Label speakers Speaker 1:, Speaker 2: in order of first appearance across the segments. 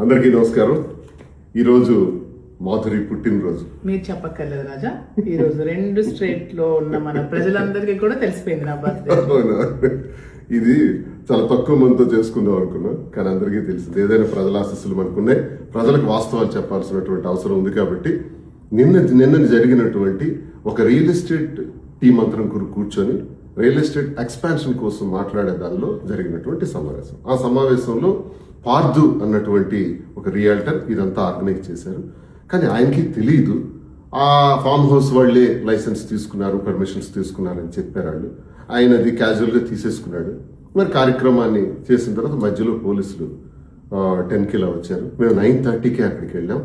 Speaker 1: అందరికీ నమస్కారం. ఈరోజు మాధురి పుట్టినరోజు.
Speaker 2: మీరు చెప్పక్కర్లేదు రాజా. ఈ రోజు రెండు స్ట్రేట్లో ఉన్న మన ప్రజలందరికీ కూడా తెలిసిపోయింది నా బర్త్డే?
Speaker 1: ఇది చాలా తక్కువ మందితో చేసుకుందాం అనుకున్నాం కానీ అందరికీ తెలిసింది. ఏదైనా ప్రజల ఆశస్సులు మనకున్నాయి. ప్రజలకు వాస్తవాలు చెప్పాల్సినటువంటి అవసరం ఉంది కాబట్టి నిన్న నిన్న జరిగినటువంటి ఒక రియల్ ఎస్టేట్ టీం అంతరం కూర్- కూర్చొని రియల్ ఎస్టేట్ ఎక్స్పాన్షన్ కోసం మాట్లాడే దానిలో జరిగినటువంటి సమావేశం. ఆ సమావేశంలో పార్దు అన్నటువంటి ఒక రియాల్టర్ ఇదంతా ఆర్గనైజ్ చేశారు. కానీ ఆయనకి తెలియదు ఆ ఫామ్ హౌస్ వాళ్ళే లైసెన్స్ తీసుకున్నారు పర్మిషన్స్ తీసుకున్నారని చెప్పారు వాళ్ళు. ఆయన అది క్యాజువల్గా తీసేసుకున్నాడు. మరి కార్యక్రమాన్ని చేసిన తర్వాత మధ్యలో పోలీసులు టెన్కి ఇలా వచ్చారు. మేము నైన్ థర్టీకి అక్కడికి వెళ్ళాం.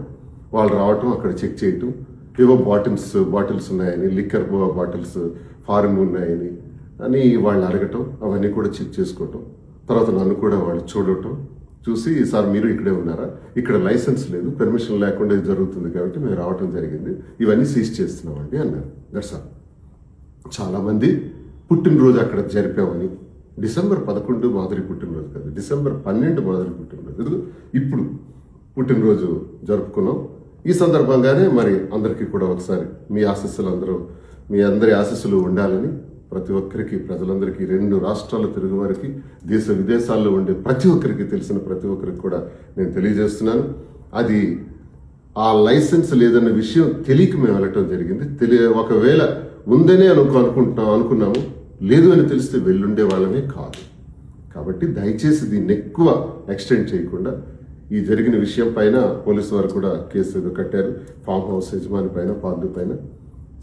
Speaker 1: వాళ్ళు రావటం అక్కడ చెక్ చేయటం. ఏవో బాటిల్స్ బాటిల్స్ ఉన్నాయని లిక్కర్ బాటిల్స్ ఫారిన్ ఉన్నాయని అని వాళ్ళు అడగటం అవన్నీ కూడా చెక్ చేసుకోవటం. తర్వాత నన్ను కూడా వాళ్ళు చూడటం. చూసి సార్ మీరు ఇక్కడే ఉన్నారా? ఇక్కడ లైసెన్స్ లేదు పర్మిషన్ లేకుండా ఇది జరుగుతుంది కాబట్టి మేము రావటం జరిగింది. ఇవన్నీ సీజ్ చేస్తున్నామండి అన్నారు. దట్స్ ఆల్ చాలామంది పుట్టినరోజు అక్కడ జరిపామని. డిసెంబర్ పదకొండు మాధురి పుట్టినరోజు కాదు డిసెంబర్ పన్నెండు మాదిరి పుట్టినరోజు. ఇప్పుడు పుట్టినరోజు జరుపుకున్నాం. ఈ సందర్భంగానే మరి అందరికీ కూడా ఒకసారి మీ ఆశస్సులు అందరూ మీ అందరి ఆశస్సులు ఉండాలని ప్రతి ఒక్కరికి ప్రజలందరికీ రెండు రాష్ట్రాల తెలుగు వారికి దేశ విదేశాల్లో ఉండే ప్రతి ఒక్కరికి తెలిసిన ప్రతి ఒక్కరికి కూడా నేను తెలియజేస్తున్నాను. అది ఆ లైసెన్స్ లేదన్న విషయం తెలియక మేము వెళ్ళటం జరిగింది. తెలియ ఒకవేళ ఉందనే అనుకో అనుకుంటున్నాం అనుకున్నాము. లేదు అని తెలిస్తే వెళ్ళుండే వాళ్ళమే కాదు. కాబట్టి దయచేసి దీన్ని ఎక్కువ ఎక్స్టెండ్ చేయకుండా ఈ జరిగిన విషయం పైన పోలీసు వారు కూడా కేసు ఏదో కట్టారు. ఫామ్ హౌస్ యజమాని పైన పార్టీ పైన.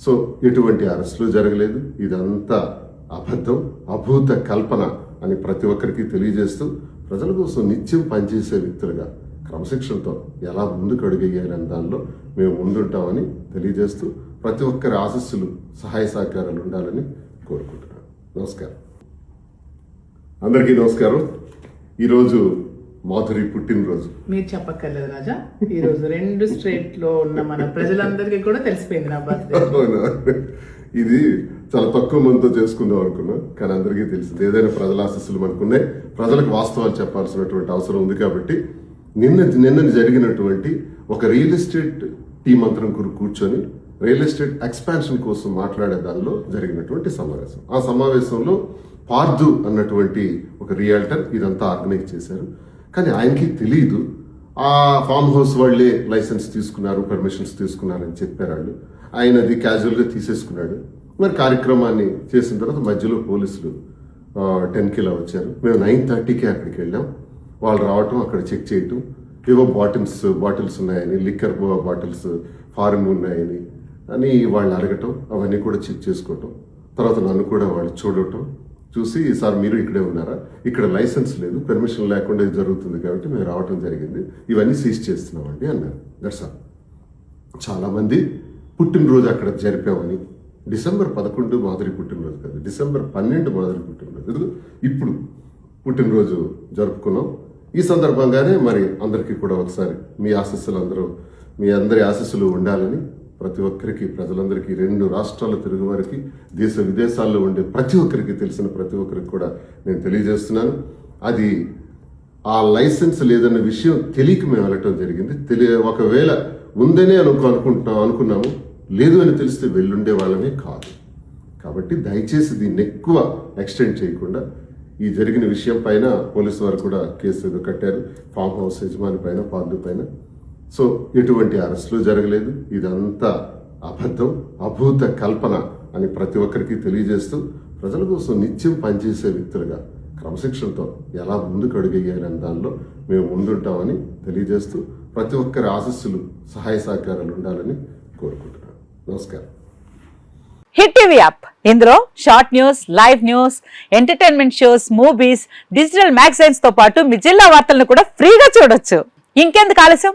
Speaker 1: సో ఎటువంటి అరెస్టులు జరగలేదు. ఇదంతా అబద్ధం అభూత కల్పన అని ప్రతి ఒక్కరికి తెలియజేస్తూ ప్రజల కోసం నిత్యం పనిచేసే వ్యక్తులుగా క్రమశిక్షణతో ఎలా ముందుకు అడుగయ్యారనే దానిలో మేము ముందుంటామని తెలియజేస్తూ ప్రతి ఒక్కరి ఆశస్సులు సహాయ సహకారాలు ఉండాలని కోరుకుంటున్నాను. నమస్కారం. అందరికీ నమస్కారం. ఈరోజు మాధురి పుట్టినరోజు.
Speaker 2: మీరు చెప్పక్కర్లేదు రాజా. ఈ రోజు రెండు స్ట్రేట్లో ఉన్న మన ప్రజలందరికీ కూడా తెలిసిపోయింది నా బర్త్డే?
Speaker 1: ఇది చాలా తక్కువ మందితో చేసుకుందాం అనుకున్నాం కానీ అందరికీ తెలిసింది. ఏదైనా ప్రజల ఆశస్సులు మనకున్నాయి. ప్రజలకు వాస్తవాలు చెప్పాల్సినటువంటి అవసరం ఉంది కాబట్టి నిన్న నిన్న జరిగినటువంటి ఒక రియల్ ఎస్టేట్ టీం అంతరం కూర్- కూర్చొని రియల్ ఎస్టేట్ ఎక్స్పాన్షన్ కోసం మాట్లాడే దానిలో జరిగినటువంటి సమావేశం. ఆ సమావేశంలో పార్దు అన్నటువంటి ఒక రియాల్టర్ ఇదంతా ఆర్గనైజ్ చేశారు. కానీ ఆయనకి తెలియదు ఆ ఫామ్ హౌస్ వాళ్ళే లైసెన్స్ తీసుకున్నారు పర్మిషన్స్ తీసుకున్నారని చెప్పారు వాళ్ళు. ఆయన అది క్యాజువల్గా తీసేసుకున్నాడు. మరి కార్యక్రమాన్ని చేసిన తర్వాత మధ్యలో పోలీసులు టెన్కి ఇలా వచ్చారు. మేము నైన్ థర్టీకే అక్కడికి వెళ్ళాం. వాళ్ళు రావటం అక్కడ చెక్ చేయటం. ఏవో బాటిల్స్ బాటిల్స్ ఉన్నాయని లిక్కర్ బాటిల్స్ ఫారిన్ ఉన్నాయని అని వాళ్ళు అడగటం అవన్నీ కూడా చెక్ చేసుకోవటం. తర్వాత నన్ను కూడా వాళ్ళు చూడటం. చూసి సార్ మీరు ఇక్కడే ఉన్నారా? ఇక్కడ లైసెన్స్ లేదు పర్మిషన్ లేకుండా ఇది జరుగుతుంది కాబట్టి మేము రావటం జరిగింది. ఇవన్నీ సీజ్ చేస్తున్నామండి అన్నారు. దట్స్ ఆల్ చాలామంది పుట్టినరోజు అక్కడ జరిపామని. డిసెంబర్ పదకొండు మాదిరి పుట్టినరోజు కాదు డిసెంబర్ పన్నెండు మాదిరి పుట్టినరోజు. ఇప్పుడు పుట్టినరోజు జరుపుకున్నాం. ఈ సందర్భంగానే మరి అందరికీ కూడా ఒకసారి మీ ఆశస్సులు అందరూ మీ అందరి ఆశస్సులు ఉండాలని ప్రతి ఒక్కరికి ప్రజలందరికీ రెండు రాష్ట్రాల తెలుగు వారికి దేశ విదేశాల్లో ఉండే ప్రతి ఒక్కరికి తెలిసిన ప్రతి ఒక్కరికి కూడా నేను తెలియజేస్తున్నాను. అది ఆ లైసెన్స్ లేదన్న విషయం తెలియక మేము వెళ్ళటం జరిగింది. తెలియ ఒకవేళ ఉందనే అనుకో అనుకుంటున్నాం అనుకున్నాము. లేదు అని తెలిస్తే వెళ్ళుండే వాళ్ళమే కాదు. కాబట్టి దయచేసి దీన్ని ఎక్కువ ఎక్స్టెండ్ చేయకుండా ఈ జరిగిన విషయం పైన పోలీసు వారు కూడా కేసు కట్టారు. ఫామ్ హౌస్ యజమాని పైన పార్లు పైన. సో ఎటువంటి అరెస్టులు జరగలేదు. ఇదంతా అబద్ధం అభూత కల్పన అని ప్రతి ఒక్కరికి తెలియజేస్తూ ప్రజల కోసం నిత్యం పనిచేసే వ్యక్తులుగా క్రమశిక్షణతో ఎలా ముందుకు అడుగేయాలనే దానిలో మేము ముందుంటామని తెలియజేస్తూ ప్రతి ఒక్కరి ఆశస్సులు సహాయ సహకారాలు ఉండాలని కోరుకుంటున్నాను. నమస్కారం.
Speaker 3: Hit TV app. ఇందులో short news live news entertainment shows movies digital మ్యాగజైన్స్తో పాటు మీ జిల్లా వార్తలను కూడా ఫ్రీగా చూడొచ్చు. ఇంకెందుకు ఆలస్యం?